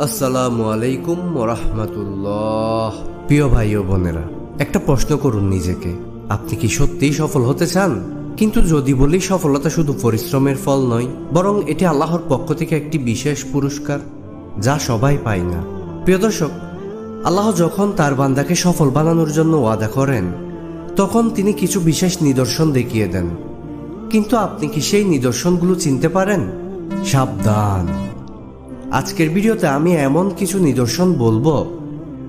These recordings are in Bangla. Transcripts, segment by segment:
আসসালামু আলাইকুম প্রিয় ভাই ও বোনেরা, একটা প্রশ্ন করুন নিজেকে। আপনি কি সত্যিই সফল হতে চান? কিন্তু যদি বলি, সফলতা শুধু পরিশ্রমের ফল নয়, বরং এটি আল্লাহর পক্ষ থেকে একটি বিশেষ পুরস্কার, যা সবাই পায় না। প্রিয় দর্শক, আল্লাহ যখন তার বান্দাকে সফল বানানোর জন্য ওয়াদা করেন, তখন তিনি কিছু বিশেষ নিদর্শন দেখিয়ে দেন। কিন্তু আপনি কি সেই নিদর্শনগুলো চিনতে পারেন? সাবধান। আজকের ভিডিওতে আমি এমন কিছু নিদর্শন বলব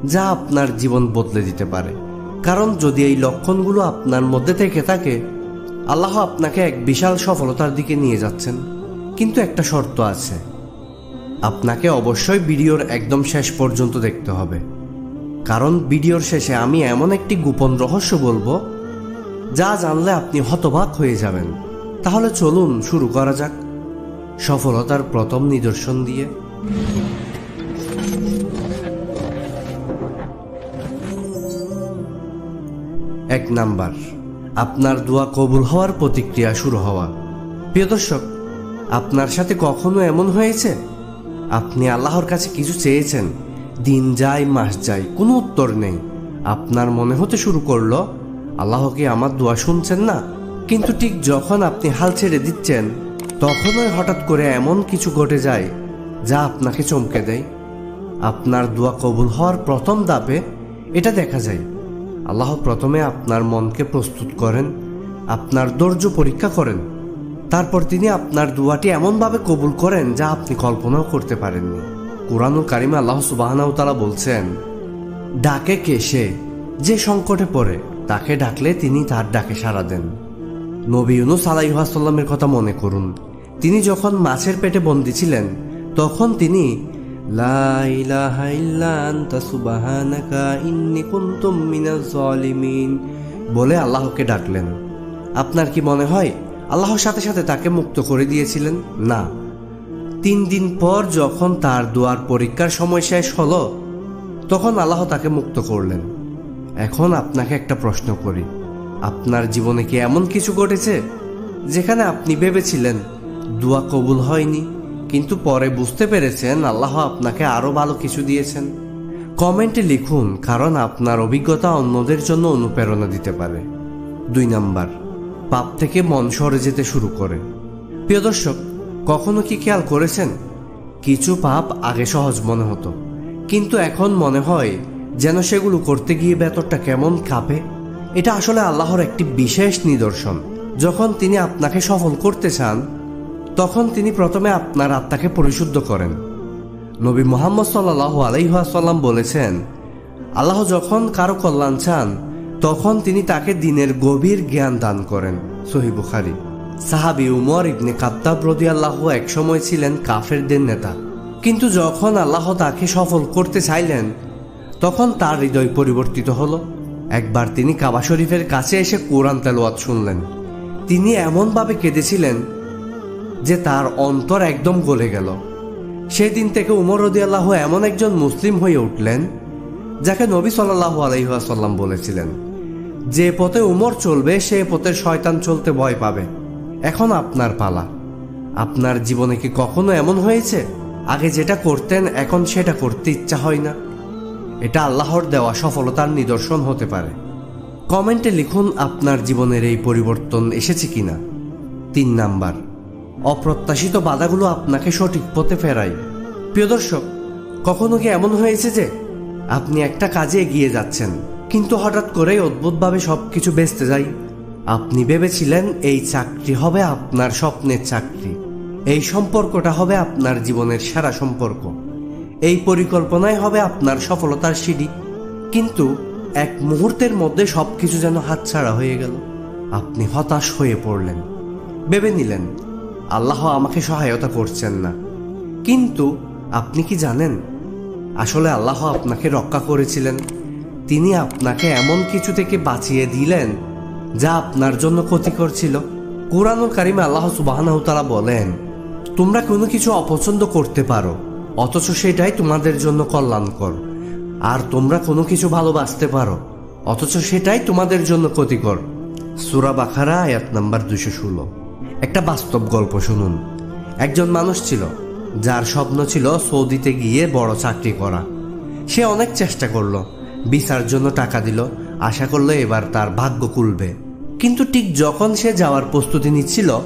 যা আপনার জীবন বদলে দিতে পারে। কারণ যদি এই লক্ষণগুলো আপনার মধ্যে থেকে থাকে, আল্লাহ আপনাকে এক বিশাল সফলতার দিকে নিয়ে যাচ্ছেন। কিন্তু একটা শর্ত আছে। আপনাকে অবশ্যই ভিডিওর একদম শেষ পর্যন্ত দেখতে হবে। কারণ ভিডিওর শেষে আমি এমন একটি গোপন রহস্য বলব যা জানলে আপনি হতবাক হয়ে যাবেন। তাহলে চলুন শুরু করা যাক। সফলতার প্রথম নিদর্শন দিয়ে। এক নাম্বার, আপনার দোয়া কবুল হওয়ার প্রতিক্রিয়া শুরু হওয়া। প্রিয় দর্শক, আপনার সাথে কখনো এমন হয়েছে? আপনি আল্লাহর কাছে কিছু চেয়েছেন, দিন যায়, মাস যায়, কোনো উত্তর নেই। আপনার মনে হতে শুরু করল, আল্লাহ কি আমার দোয়া শুনছেন না? কিন্তু ঠিক যখন আপনি হাল ছেড়ে দিচ্ছেন, তখনই হঠাৎ করে এমন কিছু ঘটে যায় যা আপনাকে চমকে দেয়। আপনার দোয়া কবুল হওয়ার প্রথম দাপে এটা দেখা যায়। আল্লাহ প্রথমে আপনার মনকে প্রস্তুত করেন, আপনার ধৈর্য পরীক্ষা করেন। তারপর তিনি আপনার দোয়াটি এমনভাবে কবুল করেন যা আপনি কল্পনাও করতে পারেননি। কোরআনুল কারিমে আল্লাহ সুবাহানাউতালা বলছেন, ডাকে কে সে যে সংকটে পড়ে, তাকে ডাকলে তিনি তার ডাকে সাড়া দেন। নবী ইউনুস আলাইহাসাল্লামের কথা মনে করুন। তিনি যখন মাছের পেটে বন্দি ছিলেন, তখন তিনি বলে আল্লাহকে ডাকলেন। আপনার কি মনে হয় আল্লাহর সাথে সাথে তাকে মুক্ত করে দিয়েছিলেন? না। তিন দিন পর যখন তার দোয়ার পরীক্ষার সময় শেষ হলো, তখন আল্লাহ তাকে মুক্ত করলেন। এখন আপনাকে একটা প্রশ্ন করি। আপনার জীবনে কি এমন কিছু ঘটেছে? যেখানে আপনি ভেবেছিলেন, দোয়া কবুল হয়নি। কিন্তু পরে বুঝতে পেরেছেন আল্লাহ আপনাকে আরও ভালো কিছু দিয়েছেন। কমেন্টে লিখুন, কারণ আপনার অভিজ্ঞতা অন্যদের জন্য অনুপ্রেরণা দিতে পারে। দুই নাম্বার, পাপ থেকে মন সরে যেতে শুরু করে। প্রিয় দর্শক, কখনো কি খেয়াল করেছেন? কিছু পাপ আগে সহজ মনে হতো, কিন্তু এখন মনে হয় যেন সেগুলো করতে গিয়ে ভেতরটা কেমন কাঁপে। এটা আসলে আল্লাহর একটি বিশেষ নিদর্শন। যখন তিনি আপনাকে সফল করতে চান, তখন তিনি প্রথমে আপনার আত্মাকে পরিশুদ্ধ করেন। নবী মোহাম্মদ সাল্লাহ আলাইহাসাল্লাম বলেছেন, আল্লাহ যখন কারও কল্যাণ চান, তখন তিনি তাকে দিনের গভীর জ্ঞান দান করেন। সহি বুখারি। সাহাবি উমর ইবনে কাত্তাব রদি আল্লাহ একসময় ছিলেন কাফেরদের নেতা। কিন্তু যখন আল্লাহ তাকে সফল করতে চাইলেন, তখন তার হৃদয় পরিবর্তিত হলো। একবার তিনি কাবা শরীফের কাছে এসে কোরআন তেলোয়াত শুনলেন। তিনি এমনভাবে কেঁদেছিলেন যে তার অন্তর একদম গলে গেল। সেদিন থেকে উমর রদি আল্লাহ এমন একজন মুসলিম হয়ে উঠলেন, যাকে নবী সাল্লাহ আলহিহাসাল্লাম বলেছিলেন, যে পথে উমর চলবে, সে পথে শয়তান চলতে ভয় পাবে। এখন আপনার পালা। আপনার জীবনে কি কখনো এমন হয়েছে? আগে যেটা করতেন, এখন সেটা করতে ইচ্ছা হয় না। এটা আল্লাহর দেওয়া সফলতার নিদর্শন হতে পারে। কমেন্টে লিখুন আপনার জীবনের এই পরিবর্তন এসেছে কিনা। তিন নাম্বার, অপ্রত্যাশিত বাধাগুলো আপনাকে সঠিক পথে ফেরায়। প্রিয় দর্শক, কখনো কি এমন হয়েছে যে আপনি একটা কাজে এগিয়ে যাচ্ছেন, কিন্তু হঠাৎ করেই অদ্ভুতভাবে সব কিছু বেচতে যাই? আপনি ভেবেছিলেন এই চাকরি হবে আপনার স্বপ্নের চাকরি, এই সম্পর্কটা হবে আপনার জীবনের সেরা সম্পর্ক। এই পরিকল্পনায় হবে আপনার সফলতার সিঁড়ি। কিন্তু এক মুহূর্তের মধ্যে সবকিছু যেন হাতছাড়া হয়ে গেল। আপনি হতাশ হয়ে পড়লেন। ভেবে নিলেন, আল্লাহ আমাকে সহায়তা করছেন না। কিন্তু আপনি কি জানেন, আসলে আল্লাহ আপনাকে রক্ষা করেছিলেন। তিনি আপনাকে এমন কিছু থেকে বাঁচিয়ে দিলেন, যা আপনার জন্য ক্ষতিকর ছিল। কোরআনুল কারিমে আল্লাহ সুবাহানাহতালা বলেন, তোমরা কোনো কিছু অপছন্দ করতে পারো অথচ সেটাই তোমাদের জন্য কল্যাণকর। আর তোমরা কোনো কিছু ভালোবাসতে পারো, অথচ সেটাই তোমাদের জন্য ক্ষতিকর। সুরা বাখারা আয়াত নাম্বার দুশো ষোলো। একটা বাস্তব গল্প শুনুন। একজন মানুষ ছিল, যার স্বপ্ন ছিল সৌদিতে গিয়ে বড় চাকরি করা। সে অনেক চেষ্টা করল ভিসার জন্য টাকা দিল, আশা করল এবার তার ভাগ্য খুলবে। কিন্তু ঠিক যখন সে যাওয়ার প্রস্তুতি নিচ্ছিল,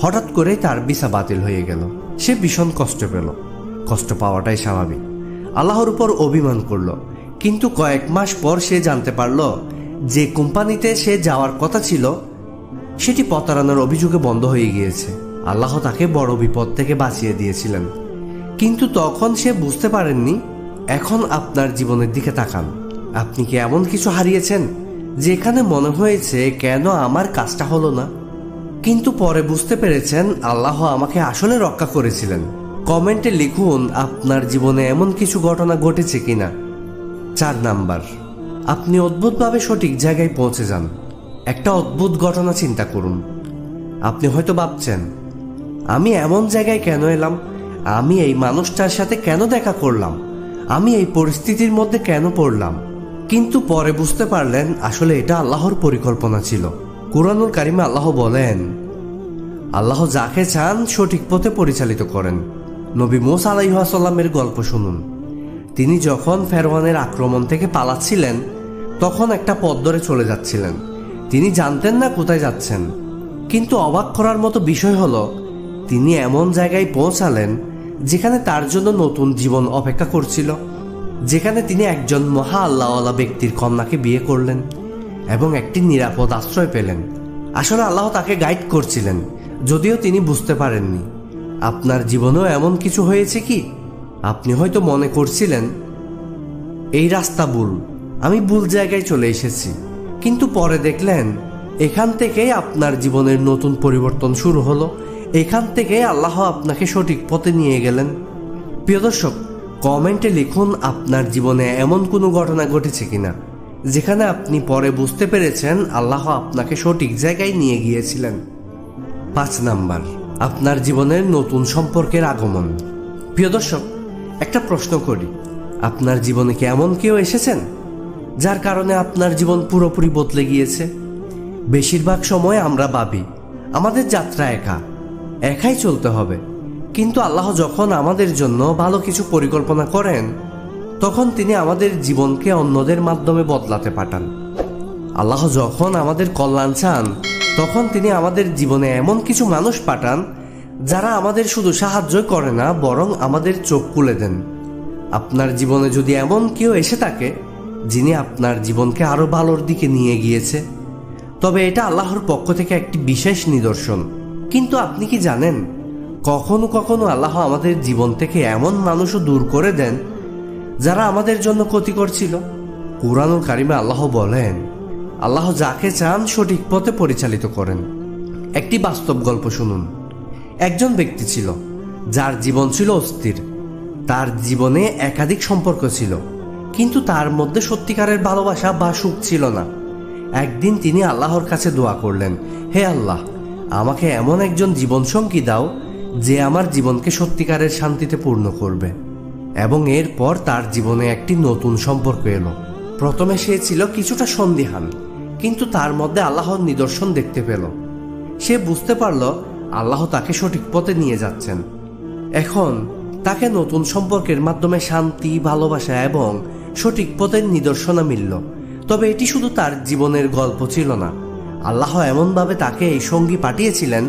হঠাৎ করেই তার ভিসা বাতিল হয়ে গেল। সে ভীষণ কষ্ট পেল। কষ্ট পাওয়াটাই স্বাভাবিক। আল্লাহর উপর অভিমান করল। কিন্তু কয়েক মাস পর সে জানতে পারল যে কোম্পানিতে সে যাওয়ার কথা ছিল, সেটি প্রতারণার অভিযোগে বন্ধ হয়ে গিয়েছে। আল্লাহ তাকে বড় বিপদ থেকে বাঁচিয়ে দিয়েছিলেন। কিন্তু তখন সে বুঝতে পারেননি, এখন আপনার জীবনের দিকে তাকান। আপনি কি এমন কিছু হারিয়েছেন যেখানে মনে হয়েছে কেন আমার কাজটা হলো না? কিন্তু পরে বুঝতে পেরেছেন, আল্লাহ আমাকে আসলে রক্ষা করেছিলেন। কমেন্টে লিখুন আপনার জীবনে এমন কিছু ঘটনা ঘটেছে কিনা। চার নাম্বার, আপনি অদ্ভুতভাবে সঠিক জায়গায় পৌঁছে যান। একটা অদ্ভুত ঘটনা চিন্তা করুন। আপনি হয়তো ভাবছেন, আমি এমন জায়গায় কেন এলাম? আমি এই মানুষটার সাথে কেন দেখা করলাম? আমি এই পরিস্থিতির মধ্যে কেন পড়লাম? কিন্তু পরে বুঝতে পারলেন, আসলে এটা আল্লাহর পরিকল্পনা ছিল। কুরআনুল কারিমে আল্লাহ বলেন, আল্লাহ যাকে চান সঠিক পথে পরিচালিত করেন। নবী মোস আলাইহাসাল্লামের গল্প শুনুন। তিনি যখন ফেরওয়ানের আক্রমণ থেকে পালাচ্ছিলেন, তখন একটা পথ ধরে চলে যাচ্ছিলেন। তিনি জানতেন না কোথায় যাচ্ছেন। কিন্তু অবাক করার মতো বিষয় হলো, তিনি এমন জায়গায় পৌঁছালেন যেখানে তার জন্য নতুন জীবন অপেক্ষা করছিল, যেখানে তিনি একজন মহা আল্লাহওয়ালা ব্যক্তির কন্যাকে বিয়ে করলেন এবং একটি নিরাপদ আশ্রয় পেলেন। আসলে আল্লাহ তাকে গাইড করছিলেন, যদিও তিনি বুঝতে পারেননি। আপনার জীবনেও এমন কিছু হয়েছে কি? আপনি হয়তো মনে করছিলেন, এই রাস্তা ভুল, আমি ভুল জায়গায় চলে এসেছি। কিন্তু পরে দেখলেন, এখান থেকেই আপনার জীবনের নতুন পরিবর্তন শুরু হলো। এখান থেকে আল্লাহ আপনাকে সঠিক পথে নিয়ে গেলেন। প্রিয় দর্শক, কমেন্টে লিখুন আপনার জীবনে এমন কোনো ঘটনা ঘটেছে কিনা, যেখানে আপনি পরে বুঝতে পেরেছেন আল্লাহ আপনাকে সঠিক জায়গায় নিয়ে গিয়েছিলেন। পাঁচ নাম্বার। আপনার জীবনের নতুন সম্পর্কের আগমন। প্রিয় দর্শক, একটা প্রশ্ন করি। আপনার জীবনে কি এমন কেউ এসেছেন? যার কারণে আপনার জীবন পুরোপুরি বদলে গিয়েছে? বেশিরভাগ সময় আমরা ভাবি, আমাদের যাত্রা একা, একাই চলতে হবে। কিন্তু আল্লাহ যখন আমাদের জন্য ভালো কিছু পরিকল্পনা করেন, তখন তিনি আমাদের জীবনকে অন্যদের মাধ্যমে বদলাতে পাঠান। আল্লাহ যখন আমাদের কল্যাণ চান, তখন তিনি আমাদের জীবনে এমন কিছু মানুষ পাঠান, যারা আমাদের শুধু সাহায্য করে না, বরং আমাদের চোখ খুলে দেন। আপনার জীবনে যদি এমন কেউ এসে থাকে, যিনি আপনার জীবনকে আরও ভালোর দিকে নিয়ে গিয়েছে, তবে এটা আল্লাহর পক্ষ থেকে একটি বিশেষ নিদর্শন। কিন্তু আপনি কি জানেন, কখনো কখনো আল্লাহ আমাদের জীবন থেকে এমন মানুষও দূর করে দেন, যারা আমাদের জন্য ক্ষতিকর ছিল? কোরআনুল কারিমে আল্লাহ বলেন আল্লাহ যাকে চান সঠিক পথে পরিচালিত করেন। একটি বাস্তব গল্প শুনুন। একজন ব্যক্তি ছিল, যার জীবন ছিল অস্থির। তার জীবনে একাধিক সম্পর্ক ছিল, কিন্তু তার মধ্যে সত্যিকারের ভালোবাসা বা সুখ ছিল না। একদিন তিনি আল্লাহর কাছে দোয়া করলেন, হে আল্লাহ, আমাকে এমন একজন জীবনসঙ্গী দাও, যে আমার জীবনকে সত্যিকারের শান্তিতে পূর্ণ করবে। এবং এরপর তার জীবনে একটি নতুন সম্পর্ক এলো। প্রথমে সে ছিল কিছুটা সন্দিহান কিন্তু তার মধ্যে আল্লাহর নিদর্শন দেখতে পেল। সে বুঝতে পারল আল্লাহ তাকে সঠিক পথে নিয়ে যাচ্ছেন। এখন তাকে নতুন সম্পর্কের মাধ্যমে শান্তি, ভালোবাসা এবং সঠিক পথের নিদর্শনা মিলল। তবে এটি শুধু তার জীবনের গল্প ছিল না। আল্লাহ এমনভাবে তাকে এই সঙ্গী পাঠিয়েছিলেন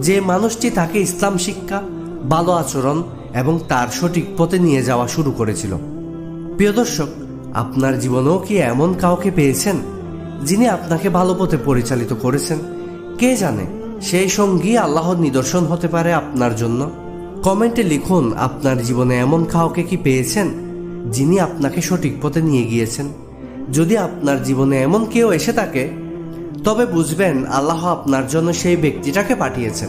যে মানুষটি তাকে ইসলাম শিক্ষা, ভালো আচরণ এবং তার সঠিক পথে নিয়ে যাওয়া শুরু করেছিল। প্রিয় দর্শক, আপনার জীবনেও কি এমন কাউকে পেয়েছেন? যিনি আপনাকে ভালো পথে পরিচালিত করেছেন, কে জানে সেই সঙ্গী আল্লাহর নিদর্শন হতে পারে আপনার জন্য? কমেন্টে লিখুন, আপনার জীবনে এমন কাউকে কি পেয়েছেন যিনি আপনাকে সঠিক পথে নিয়ে গিয়েছেন? যদি আপনার জীবনে এমন কেউ এসে থাকে, তবে বুঝবেন আল্লাহ আপনার জন্য সেই ব্যক্তিটাকে পাঠিয়েছেন,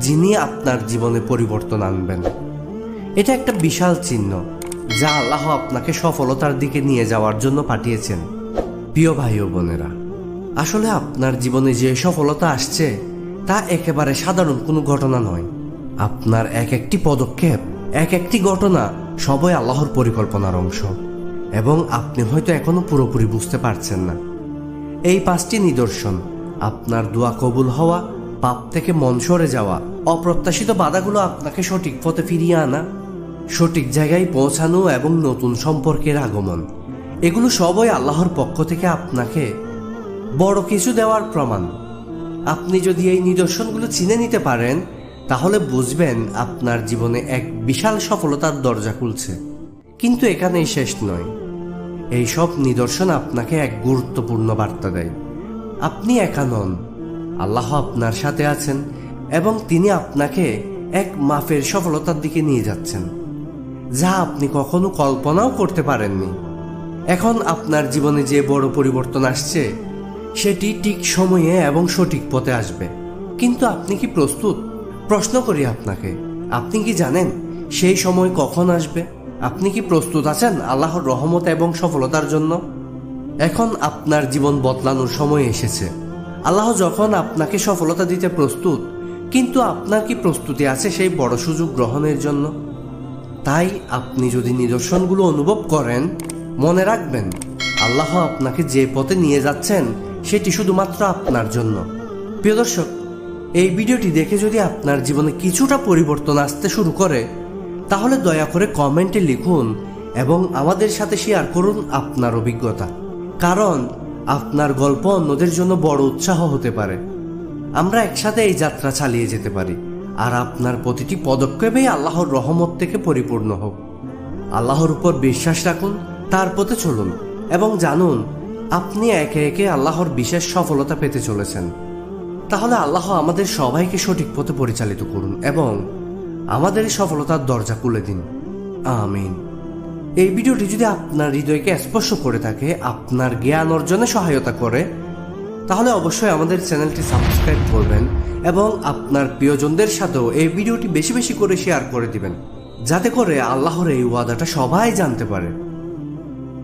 যিনি আপনার জীবনে পরিবর্তন আনবেন। এটা একটা বিশাল চিহ্ন, যা আল্লাহ আপনাকে সফলতার দিকে নিয়ে যাওয়ার জন্য পাঠিয়েছেন। প্রিয় ভাই ও বোনেরা, আসলে আপনার জীবনে যে সফলতা আসছে, তা একেবারে সাধারণ কোনো ঘটনা নয়। আপনার এক একটি পদক্ষেপ, এক একটি ঘটনা সবই আল্লাহর পরিকল্পনার অংশ। এবং আপনি হয়তো এখনও পুরোপুরি বুঝতে পারছেন না। এই পাঁচটি নিদর্শন, আপনার দোয়া কবুল হওয়া, পাপ থেকে মন সরে যাওয়া, অপ্রত্যাশিত বাধাগুলো আপনাকে সঠিক পথে ফিরিয়ে আনা, সঠিক জায়গায় পৌঁছানো এবং নতুন সম্পর্কের আগমন। এগুলো সবই আল্লাহর পক্ষ থেকে আপনাকে বড় কিছু দেওয়ার প্রমাণ। আপনি যদি এই নিদর্শনগুলো চিনে নিতে পারেন, তাহলে বুঝবেন আপনার জীবনে এক বিশাল সফলতার দরজা খুলছে। কিন্তু এখানেই শেষ নয়। এই সব নিদর্শন আপনাকে এক গুরুত্বপূর্ণ বার্তা দেয়। আপনি একা নন, আল্লাহ আপনার সাথে আছেন এবং তিনি আপনাকে এক মাফের সফলতার দিকে নিয়ে যাচ্ছেন, যা আপনি কখনো কল্পনাও করতে পারেননি। এখন আপনার জীবনে যে বড় পরিবর্তন আসছে, সেটি ঠিক সময়ে এবং সঠিক পথে আসবে। কিন্তু আপনি কি প্রস্তুত? প্রশ্ন করি আপনাকে, আপনি কি জানেন সেই সময় কখন আসবে? আপনি কি প্রস্তুত আছেন আল্লাহর রহমত এবং সফলতার জন্য? এখন আপনার জীবন বদলানোর সময় এসেছে। আল্লাহ যখন আপনাকে সফলতা দিতে প্রস্তুত, কিন্তু আপনার কি প্রস্তুতি আছে সেই বড় সুযোগ গ্রহণের জন্য? তাই আপনি যদি নিদর্শনগুলো অনুভব করেন মনে রাখবেন, আল্লাহ আপনাকে যে পথে নিয়ে যাচ্ছেন, সেটি শুধুমাত্র আপনার জন্য। প্রিয় দর্শক, এই ভিডিওটি দেখে যদি আপনার জীবনে কিছুটা পরিবর্তন আসতে শুরু করে, তাহলে দয়া করে কমেন্টে লিখুন এবং আমাদের সাথে শেয়ার করুন আপনার অভিজ্ঞতা। কারণ, আপনার গল্প অন্যদের জন্য বড় উৎসাহ হতে পারে। আমরা একসাথে এই যাত্রা চালিয়ে যেতে পারি। আর আপনার প্রতিটি পদক্ষেপেই আল্লাহর রহমত থেকে পরিপূর্ণ হোক। আল্লাহর উপর বিশ্বাস রাখুন তার পথে চলুন এবং জানুন, আপনি একে একে আল্লাহর বিশেষ সফলতা পেতে চলেছেন। তাহলে আল্লাহ আমাদের সবাইকে সঠিক পথে পরিচালিত করুন এবং আমাদের সফলতার দরজা খুলে দিন। আমিন। এই ভিডিওটি যদি আপনার হৃদয়কে স্পর্শ করে থাকে, আপনার জ্ঞান অর্জনে সহায়তা করে, তাহলে অবশ্যই আমাদের চ্যানেলটি সাবস্ক্রাইব করবেন এবং আপনার প্রিয়জনদের সাথেও এই ভিডিওটি বেশি বেশি করে শেয়ার করে দিবেন, যাতে করে আল্লাহর এই ওয়াদাটা সবাই জানতে পারে।